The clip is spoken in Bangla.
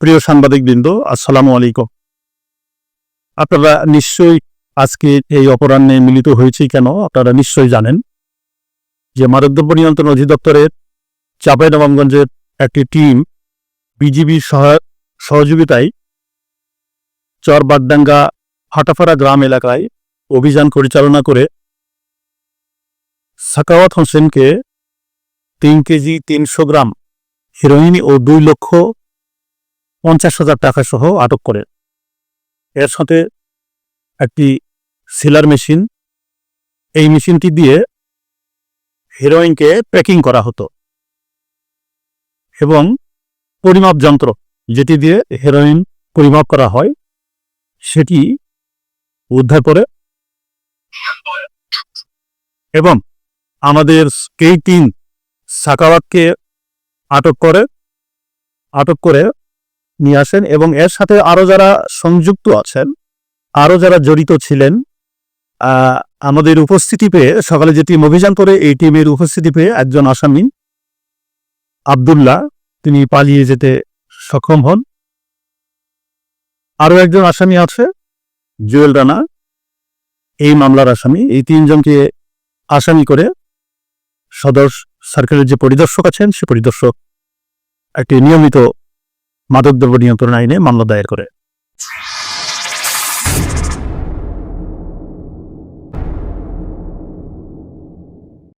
প্রিয় সাংবাদিক বৃন্দ আসসালামু আলাইকুম। আপনারা নিশ্চয়ই আজকে এই অপরাহ্নে মিলিত হয়েছি কেন? আপনারা নিশ্চয়ই জানেন যে মাদকদ্রব্য নিয়ন্ত্রণ অধিদপ্তরের চাঁপাইনবাবগঞ্জের একটি টিম বিজিবির সহযোগিতায় চরবাড্ডাঙ্গা হাটাফাড়া গ্রাম এলাকায় অভিযান পরিচালনা করে সাকাওয়াত হোসেনকে তিন কেজি তিনশো গ্রাম হেরোইন ও দুই লক্ষ পঞ্চাশ হাজার টাকা সহ আটক করে। এর সাথে একটি সিলার মেশিন। এই মেশিনটি দিয়ে হেরোইনকে প্যাকিং করা হতো। এবং পরিমাপ যন্ত্র যেটি দিয়ে হেরোইন পরিমাপ করা হয়, সেটি উদ্ধার করে। এবং আমাদের এই টিম সাকাওয়াতকে আটক করে। আটক করে নিয়ে আসেন এবং এর সাথে আরও যারা সংযুক্ত আছেন আরও যারা জড়িত ছিলেন আমাদের উপস্থিতি পেয়ে সকালে যে টিম অভিযান করে, এই টিমের উপস্থিতি পেয়ে একজন আসামি আবদুল্লাহ, তিনি পালিয়ে যেতে সক্ষম হন। আরও একজন আসামি আছে, জুয়েল রানা। এই মামলার আসামি, এই তিনজনকে আসামি করে সদর সার্কেলের যে পরিদর্শক আছেন, সে পরিদর্শক একটি নিয়মিত মাদকদ্রব্য নিয়ন্ত্রণ আইনে মামলা দায়ের করে।